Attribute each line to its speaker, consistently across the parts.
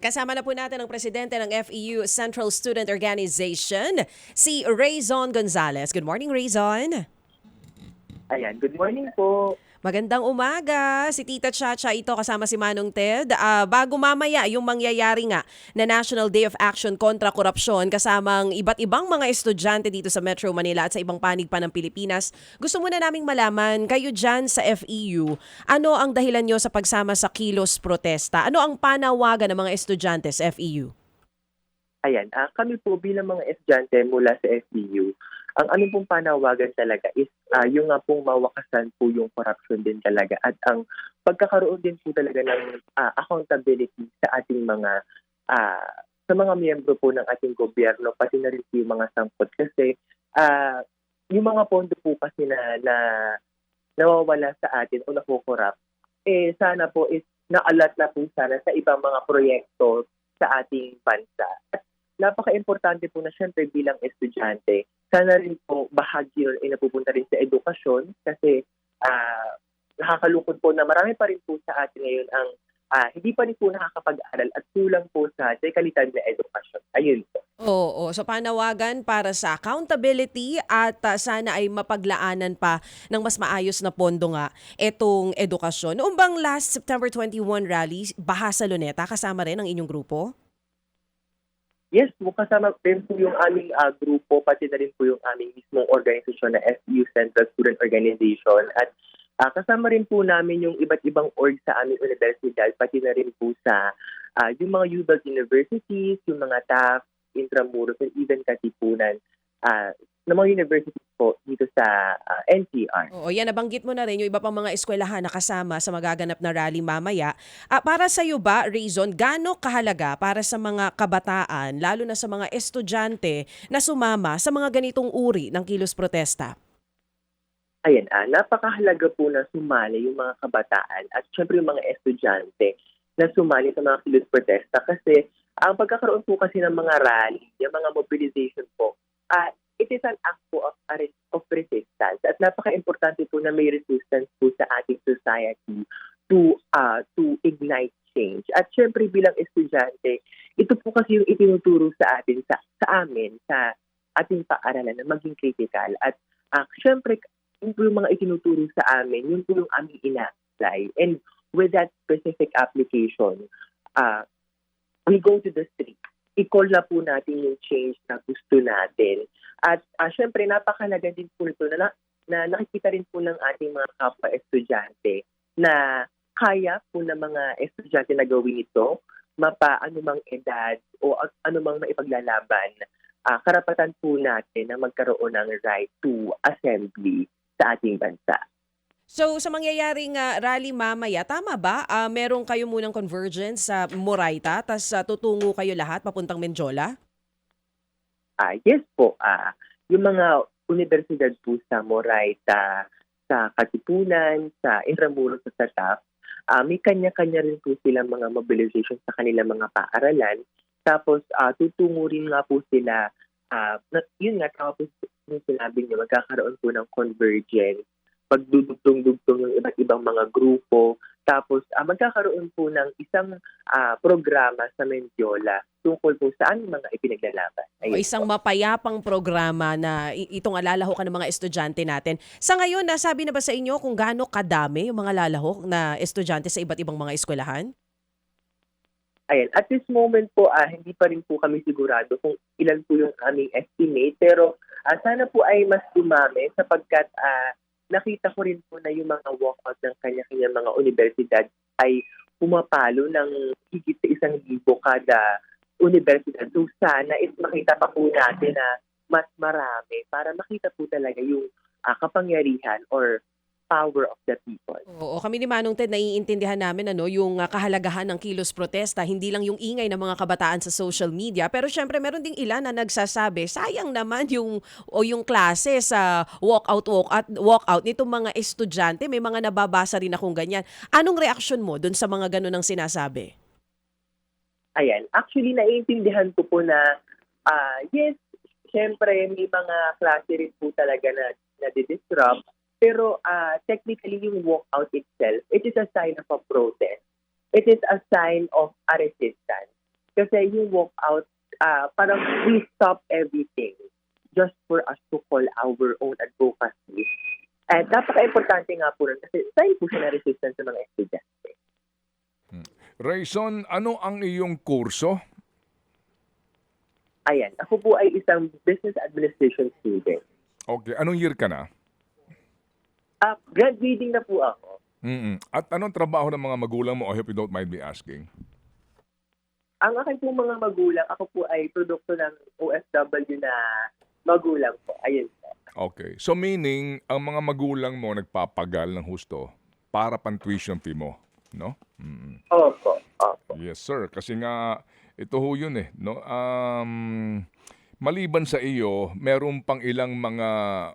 Speaker 1: Kasama na po natin ang presidente ng FEU Central Student Organization, si Rayzon Gonzalez. Good morning, Rayzon.
Speaker 2: Ayan, good morning po.
Speaker 1: Magandang umaga. Si Tita Chacha ito kasama si Manong Ted. Ah, bago mamaya yung mangyayari nga na National Day of Action kontra korupsyon kasamang iba't ibang mga estudyante dito sa Metro Manila at sa ibang panig pa ng Pilipinas, gusto muna naming malaman, kayo dyan sa FEU, ano ang dahilan nyo sa pagsama sa kilos protesta? Ano ang panawagan ng mga estudyante sa FEU?
Speaker 2: Ayan, ah, kami po bilang mga estudyante mula sa FBU, ang aming pong panawagan talaga is ah, yung nga pong mawakasan po yung corruption din talaga at ang pagkakaroon din po talaga ng ah, accountability sa ating mga ah, sa mga miyembro po ng ating gobyerno pati na rin yung mga sangkot kasi ah, yung mga pondo po kasi na, na nawawala sa atin o nakukorap eh sana po is naalat na po sana sa ibang mga proyekto sa ating bansa. At napaka-importante po na syempre bilang estudyante, sana rin po bahagi yun ay napupunta rin sa edukasyon kasi ah, nakakalungkot po na marami pa rin po sa atin ngayon ang ah, hindi pa rin po nakakapag-aral at kulang po sa kalidad na edukasyon. Ayun po.
Speaker 1: Oo, so panawagan para sa accountability at ah, sana ay mapaglaanan pa ng mas maayos na pondo nga itong edukasyon. Noong bang last September 21 rally, Baha sa Luneta, kasama rin ang inyong grupo?
Speaker 2: Yes, po kasama rin po yung aming ah, grupo, pati na rin po yung aming mismong organisasyon na FU Central Student Organization. At ah, kasama rin po namin yung iba't ibang org sa aming universidad, pati na rin po sa ah, yung mga UBEL universities, yung mga TAF, Intramuros, and even Katipunan ah, ng mga universities po dito sa ah, NCR.
Speaker 1: Oo, yan nabanggit mo na rin yung iba pang mga eskwelahan na kasama sa magaganap na rally mamaya. Ah, para sa iyo ba, Reason, gaano kahalaga para sa mga kabataan, lalo na sa mga estudyante na sumama sa mga ganitong uri ng kilos protesta?
Speaker 2: Ayan, ah, napakahalaga po na sumali yung mga kabataan at syempre yung mga estudyante na sumali sa mga kilos protesta kasi ang pagkakaroon po kasi ng mga rally, yung mga mobilization po, ah, it is an act po of, of resistance at napaka-importante po na may resistance po sa ating society to ah, to ignite change. At syempre bilang estudyante, ito po kasi yung itinuturo sa atin, sa, sa amin, sa ating paaralan na maging critical. At ah, syempre, yun po yung mga itinuturo sa amin, yun po yung aming ina-apply. And with that specific application, uh, we go to the street. I-call na po natin yung change na gusto natin. At uh, syempre, napakalaga din po ito na, na nakikita rin po ng ating mga kapwa-estudyante na kaya po ng mga estudyante na gawin ito, mapa anumang edad o anumang maipaglalaban, ah, karapatan po natin na magkaroon ng right to assembly sa ating bansa.
Speaker 1: So sa mangyayaring ah, rally mamaya, tama ba? Ah, meron kayo munang convergence sa Moraita, tas ah, tutungo kayo lahat papuntang Menjola?
Speaker 2: Ah, yes po, ah, yung mga universidad po sa Moraita, sa Katipunan, sa Intramuros sa TAF, ah, may kanya-kanya rin po silang mga mobilization sa kanilang mga paaralan. Tapos ah, tutungo rin nga po sila, na, yun nga, tama po yung sinabi niyo, magkakaroon po ng convergence, pagdudugtong-dugtong yung iba't ibang mga grupo, tapos ah, magkakaroon po ng isang ah, programa sa Mendiola tungkol po saan mga ipinaglalaban.
Speaker 1: O
Speaker 2: Ayun
Speaker 1: isang
Speaker 2: po.
Speaker 1: mapayapang programa na itong alalaho ka ng mga estudyante natin. Sa ngayon, nasabi na ba sa inyo kung gaano kadami yung mga lalahok na estudyante sa iba't ibang mga eskwelahan?
Speaker 2: Ayan, at this moment po, ah, hindi pa rin po kami sigurado kung ilan po yung aming estimate. Pero ah, sana po ay mas dumami sapagkat ah, nakita ko rin po na yung mga walkout ng kanya-kanya mga universidad ay pumapalo ng higit sa isang libo kada universidad. So sana is makita pa po natin na mas marami para makita po talaga yung ah, kapangyarihan or power of the people.
Speaker 1: Oo, kami ni Manong Ted, naiintindihan namin ano, yung ah, kahalagahan ng kilos protesta, hindi lang yung ingay ng mga kabataan sa social media, pero syempre meron ding ilan na nagsasabi, sayang naman yung o yung klase sa walkout walkout walkout nitong mga estudyante, may mga nababasa rin akong ganyan. Anong reaksyon mo dun sa mga ganun ang sinasabi?
Speaker 2: Ayan. Actually, naiintindihan ko po na, ah yes, syempre may mga klase rin po talaga na, na disrupt Pero ah technically, yung walkout itself, it is a sign of a protest. It is a sign of a resistance. Kasi yung walkout, ah parang we stop everything just for us to call our own advocacy. At napaka-importante nga po rin kasi tayo po siya na-resistant sa mga estudyante.
Speaker 3: Rayson, ano ang iyong kurso?
Speaker 2: Ayan, ako po ay isang business administration student.
Speaker 3: Okay, anong year ka na?
Speaker 2: Ah, graduating na po ako.
Speaker 3: Mm-mm. At anong trabaho ng mga magulang mo? I hope you don't mind me asking.
Speaker 2: Ang aking po mga magulang, ako po ay produkto ng OFW na magulang po. Ayun po.
Speaker 3: Okay. So meaning, ang mga magulang mo nagpapagal ng husto para pang tuition fee mo, no? Mm.
Speaker 2: Opo, opo.
Speaker 3: Yes, sir. Kasi nga, ito ho yun eh. No? Um, maliban sa iyo, meron pang ilang mga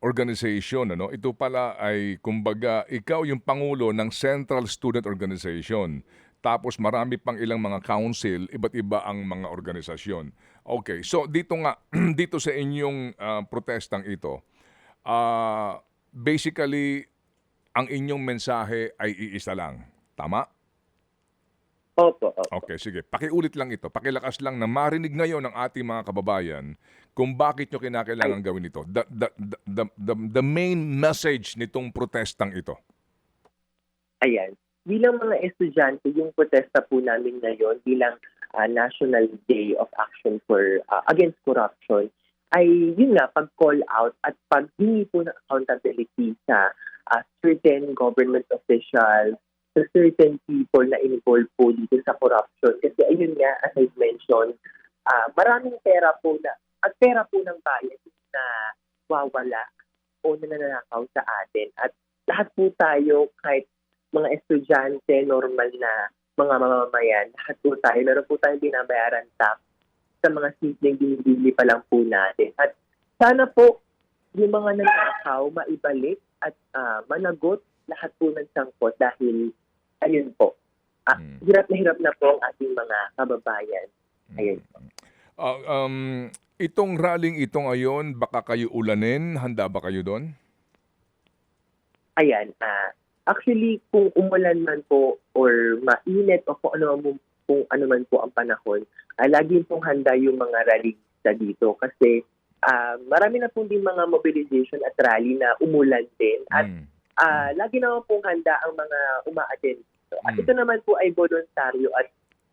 Speaker 3: organization. Ano? Ito pala ay, kumbaga, ikaw yung pangulo ng Central Student Organization. Tapos marami pang ilang mga council, iba't iba ang mga organisasyon. Okay, so dito nga, dito sa inyong ah, protestang ito, ah, basically, ang inyong mensahe ay iisa lang. Tama?
Speaker 2: Opo, opo.
Speaker 3: Okay, sige. Pakiulit lang ito. Pakilakas lang na marinig ngayon ng ating mga kababayan kung bakit nyo kinakailangan gawin ito. The, the, the, the, the, main message nitong protestang ito.
Speaker 2: Ayan. Bilang mga estudyante, yung protesta po namin ngayon bilang ah, National Day of Action for ah, Against Corruption ay yun nga, pag-call out at paghingi po ng accountability sa ah, certain government officials, sa certain people na involved po dito sa corruption. Kasi ayun nga, as I mentioned, ah, maraming pera po na, at pera po ng bayan na wawala o nananakaw sa atin. At lahat po tayo, kahit mga estudyante, normal na mga mamamayan, lahat po tayo, meron po tayong binabayaran tax sa mga simpleng binibili pa lang po natin. At sana po yung mga nanakaw maibalik at ah, managot lahat po ng sangkot dahil ayun po. Ah,
Speaker 3: Mm.
Speaker 2: Hirap na hirap na po ang ating mga kababayan. Ayun.
Speaker 3: Ah, um, itong rallying ito ngayon, baka kayo ulanin? Handa ba kayo doon?
Speaker 2: Ayan, ah actually kung umulan man po or mainit o kung ano man, kung ano man po ang panahon, ah, lagi pong handa yung mga rallyista dito kasi ah, marami na pong din mga mobilization at rally na umulan din at
Speaker 3: Mm.
Speaker 2: Ah, lagi naman pong handa ang mga uma-attend dito. At
Speaker 3: Mm.
Speaker 2: ito naman po ay voluntaryo at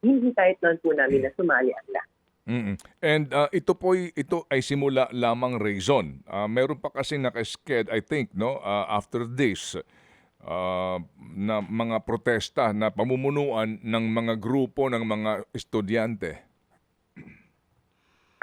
Speaker 2: hindi kahit naman po namin na sumali ang lahat.
Speaker 3: Mm-mm. And ah, ito po ito ay simula lamang reason. Ah, meron pa kasi naka-sked I think no ah, after this ah, na mga protesta na pamumunuan ng mga grupo ng mga estudyante.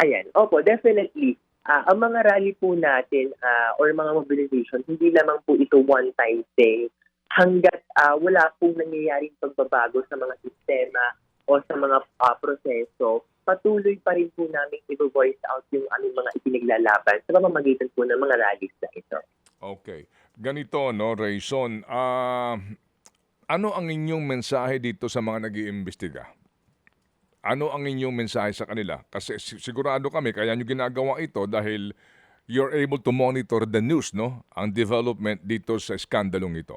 Speaker 2: Ayan. Opo, definitely. Ah, ang mga rally po natin ah, or mga mobilization, hindi lamang po ito one-time thing. Hanggat ah, wala pong nangyayaring pagbabago sa mga sistema o sa mga ah, proseso, patuloy pa rin po namin i-voice out yung aming mga ipinaglalaban sa pamamagitan po ng mga rallies na ito.
Speaker 3: Okay. Ganito no, Rayson, ah, ano ang inyong mensahe dito sa mga nag-iimbestiga? Ano ang inyong mensahe sa kanila? Kasi si- sigurado kami kaya nyo ginagawa ito dahil you're able to monitor the news, no? Ang development dito sa skandalong ito.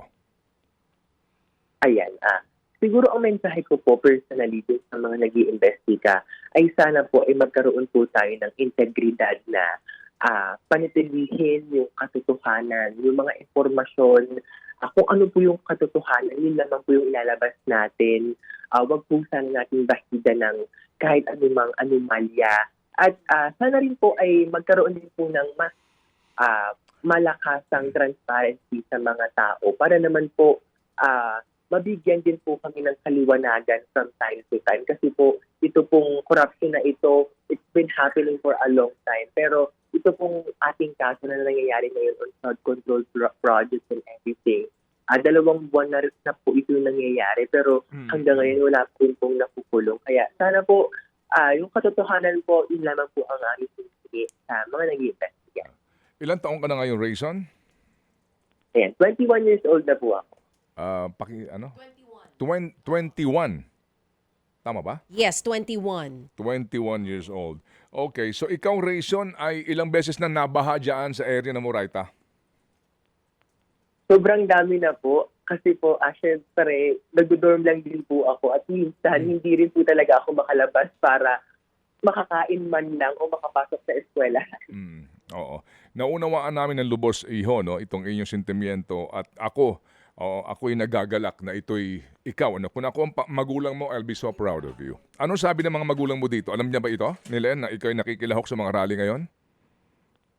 Speaker 2: Ayan. Ah, siguro ang mensahe ko po personally dun sa mga nag iimbestiga ay sana po ay magkaroon po tayo ng integridad na ah, panitilihin yung katotohanan, yung mga informasyon, ah, kung ano po yung katotohanan, yun naman po yung ilalabas natin. Ah, wag po sana natin bahida ng kahit anumang anomalya. At ah, sana rin po ay magkaroon din po ng mas ah, malakasang transparency sa mga tao para naman po ah, mabigyan din po kami ng kaliwanagan from time to time. Kasi po, ito pong corruption na ito, it's been happening for a long time. Pero ito pong ating kaso na nangyayari ngayon on flood control pro- projects and everything. Ah, dalawang buwan na, rin na po ito nangyayari. Pero
Speaker 3: Hmm.
Speaker 2: hanggang ngayon wala po rin pong nakukulong. Kaya sana po, ah, yung katotohanan po, yun lamang po ang aming sinisigi sa mga nag-iimbestiga.
Speaker 3: Ilan taong ka na ngayon, Rayson?
Speaker 2: Ayan, 21 years old na po ako.
Speaker 3: Ah, paki, ano? 21. 21. Tama ba?
Speaker 1: Yes, 21.
Speaker 3: 21 years old. Okay, so ikaw, Rayson, ay ilang beses na nabaha dyan sa area ng Moraita?
Speaker 2: Sobrang dami na po. Kasi po, ah, syempre, nag-dorm lang din po ako at minsan
Speaker 3: Hmm.
Speaker 2: hindi rin po talaga ako makalabas para makakain man lang o makapasok sa eskwela.
Speaker 3: Mm, oo. Naunawaan namin ng lubos, Iho, no, itong inyong sentimiento at ako, oo, ako'y nagagalak na ito'y ikaw. Ano? Kung ako ang magulang mo, I'll be so proud of you. Anong sabi ng mga magulang mo dito? Alam niya ba ito, Nilen, na ikaw'y nakikilahok sa mga rally ngayon?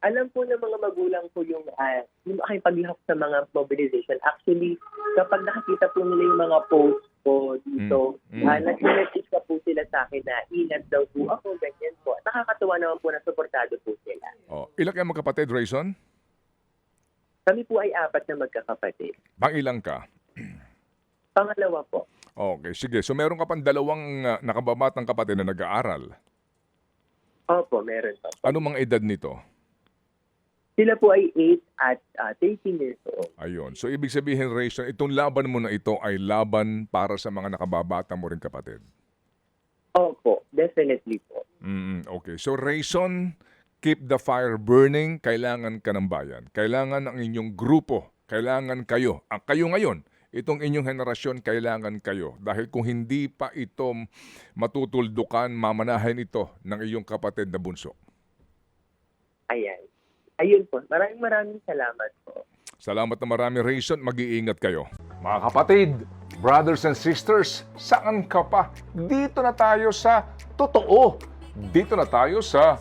Speaker 2: Alam po ng mga magulang ko yung, ah, yung aking paglihok sa mga mobilization. Actually, kapag nakakita po nila yung mga posts ko dito,
Speaker 3: Mm, mm.
Speaker 2: ah, nag-message ka po sila sa akin na ingat daw po ako, ganyan po. Nakakatuwa naman po na supportado po sila.
Speaker 3: Oh, ilan kayo magkapatid, Rayson?
Speaker 2: Kami po ay apat na magkakapatid.
Speaker 3: Pang ilang ka?
Speaker 2: Pangalawa po,
Speaker 3: Okay, sige. So meron ka pang dalawang uh, nakababatang kapatid na nag-aaral.
Speaker 2: opo, meron po.
Speaker 3: Ano mga edad nito?
Speaker 2: Sila po ay 8 at ah, 13 years old.
Speaker 3: Ayun. So ibig sabihin, Rayson, itong laban mo na ito ay laban para sa mga nakababata mo rin kapatid.
Speaker 2: Opo, definitely po.
Speaker 3: Mm, okay. So Rayson, keep the fire burning. Kailangan ka ng bayan. Kailangan ang inyong grupo. Kailangan kayo. Ang kayo ngayon, itong inyong henerasyon, kailangan kayo. Dahil kung hindi pa ito matutuldukan, mamanahin ito ng iyong kapatid na bunso.
Speaker 2: Ayan. Ayun po. Maraming maraming salamat po.
Speaker 3: Salamat na marami, Rayson. Mag-iingat kayo. Mga kapatid, brothers and sisters, saan ka pa? Dito na tayo sa totoo. Dito na tayo sa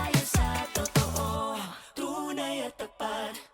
Speaker 4: Dito tayo